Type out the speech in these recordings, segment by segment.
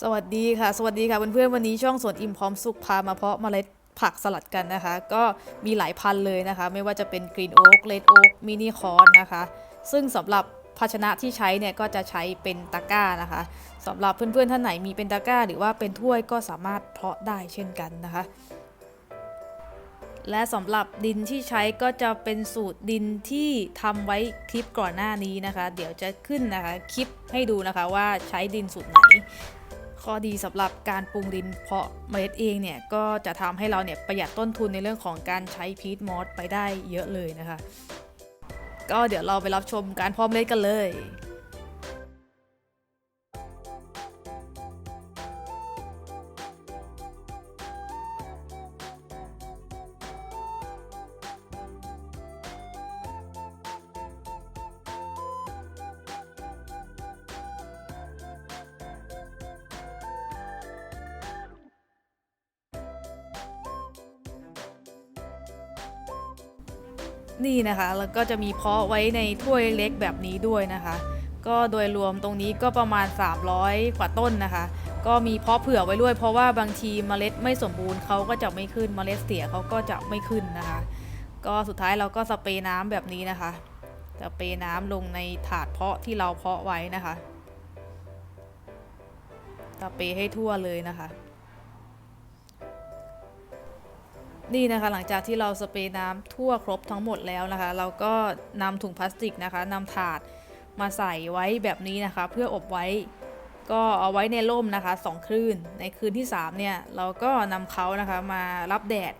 สวัสดีค่ะ สวัสดีค่ะเพื่อนๆวันนี้ช่องสวนอิมพร้อมสุขพามาเพาะเมล็ดผักสลัดกันนะคะ ก็มีหลายพันเลยนะคะ ไม่ว่าจะเป็นกรีนโอ๊กเลดโอ๊กมินิคอนนะคะ ซึ่งสำหรับภาชนะที่ใช้เนี่ยก็จะใช้เป็นตะกร้านะคะสำหรับเพื่อนๆท่านไหนมีเป็นตะกร้า หรือว่าเป็นถ้วยก็สามารถเพาะได้เช่นกันนะคะ และสำหรับดินที่ใช้ก็จะเป็นสูตรดินที่ทำไว้คลิปก่อนหน้านี้นะคะ เดี๋ยวจะขึ้นนะคะคลิปให้ดูนะคะว่าใช้ดินสูตรไหน ข้อดีสำหรับการปรุงดินเพาะเมล็ดเองเนี่ยก็จะทำให้เราเนี่ยประหยัดต้นทุนในเรื่องของการใช้พีทมอสไปได้เยอะเลยนะคะ ก็เดี๋ยวเราไปรับชมการเพาะเมล็ดกันเลย นี่นะคะ แล้วก็จะมีเพาะไว้ในถ้วยเล็กแบบนี้ด้วยนะคะ ก็โดยรวมตรงนี้ก็ประมาณ 300 กว่าต้นนะคะ ก็มีเพาะเผื่อไว้ด้วย เพราะว่าบางทีเมล็ดไม่สมบูรณ์เขาก็จะไม่ขึ้นเมล็ดเสียเขาก็จะไม่ขึ้นนะคะ ก็สุดท้ายเราก็สเปรย์น้ำแบบนี้นะคะสเปรย์น้ำลงในถาดเพาะที่เราเพาะไว้นะคะสเปรย์ให้ทั่วเลยนะคะ นี่นะคะหลังจากที่เราสเปรย์น้ำทั่วครบทั้งหมดแล้วนะคะ เราก็นำถุงพลาสติกนะคะนำถาดมาใส่ไว้แบบนี้นะคะ เพื่ออบไว้ ก็เอาไว้ในร่มนะคะสองคืน ในคืนที่ 3 เนี่ย เราก็นำเขานะคะมารับแดด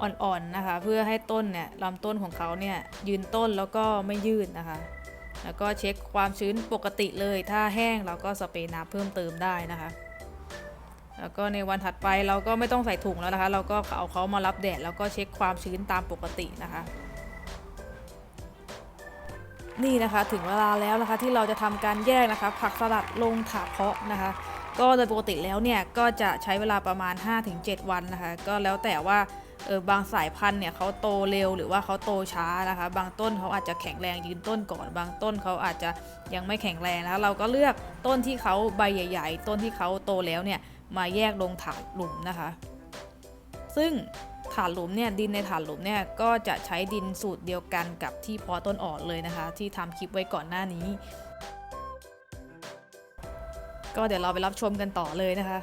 อ่อนๆนะคะ เพื่อให้ต้นเนี่ยลำต้นของเขาเนี่ยยืนต้นแล้วก็ไม่ยืดนะคะ แล้วก็เช็คความชื้นปกติเลย ถ้าแห้งเราก็สเปรย์น้ำเพิ่มเติมได้นะคะ แล้วก็ในวันถัดไปเราก็ไม่ต้องใส่ถุงแล้วนะคะ เราก็เอาเขามารับแดดแล้วก็เช็คความชื้นตามปกตินะคะ นี่นะคะถึงเวลาแล้วนะคะที่เราจะทำการแยกนะคะ ผักสลัดลงถาเพาะนะคะ ก็โดยปกติแล้วเนี่ยก็จะใช้เวลาประมาณ 5-7 วันนะคะ ก็แล้วแต่ว่าเออบางสายพันธุ์เนี่ยเขาโตเร็วหรือว่าเขาโตช้านะคะ บางต้นเขาอาจจะแข็งแรงยืนต้นก่อน บางต้นเขาอาจจะยังไม่แข็งแรงนะคะเราก็เลือกต้นที่เขาใบใหญ่ ๆ ต้นที่เขาโตแล้วเนี่ย มาแยกลงถาดหลุมนะคะ ซึ่งถาดหลุมเนี่ยดินในถาดหลุมเนี่ยก็จะใช้ดินสูตรเดียวกันกับที่เพาะต้นอ่อนเลยนะคะ ที่ทำคลิปไว้ก่อนหน้านี้ ก็เดี๋ยวเราไปรับชมกันต่อเลยนะคะ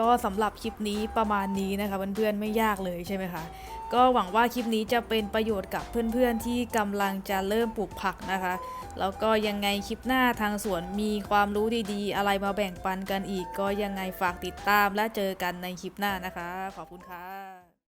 ก็สำหรับคลิปนี้ประมาณนี้นะคะเพื่อนๆไม่ยากเลยใช่ไหมคะก็หวังว่าคลิปนี้จะเป็นประโยชน์กับเพื่อนๆที่กำลังจะเริ่มปลูกผักนะคะ แล้วก็ยังไงคลิปหน้าทางสวนมีความรู้ดีๆ อะไรมาแบ่งปันกันอีก ก็ยังไงฝากติดตามและเจอกันในคลิปหน้านะคะ ขอบคุณค่ะ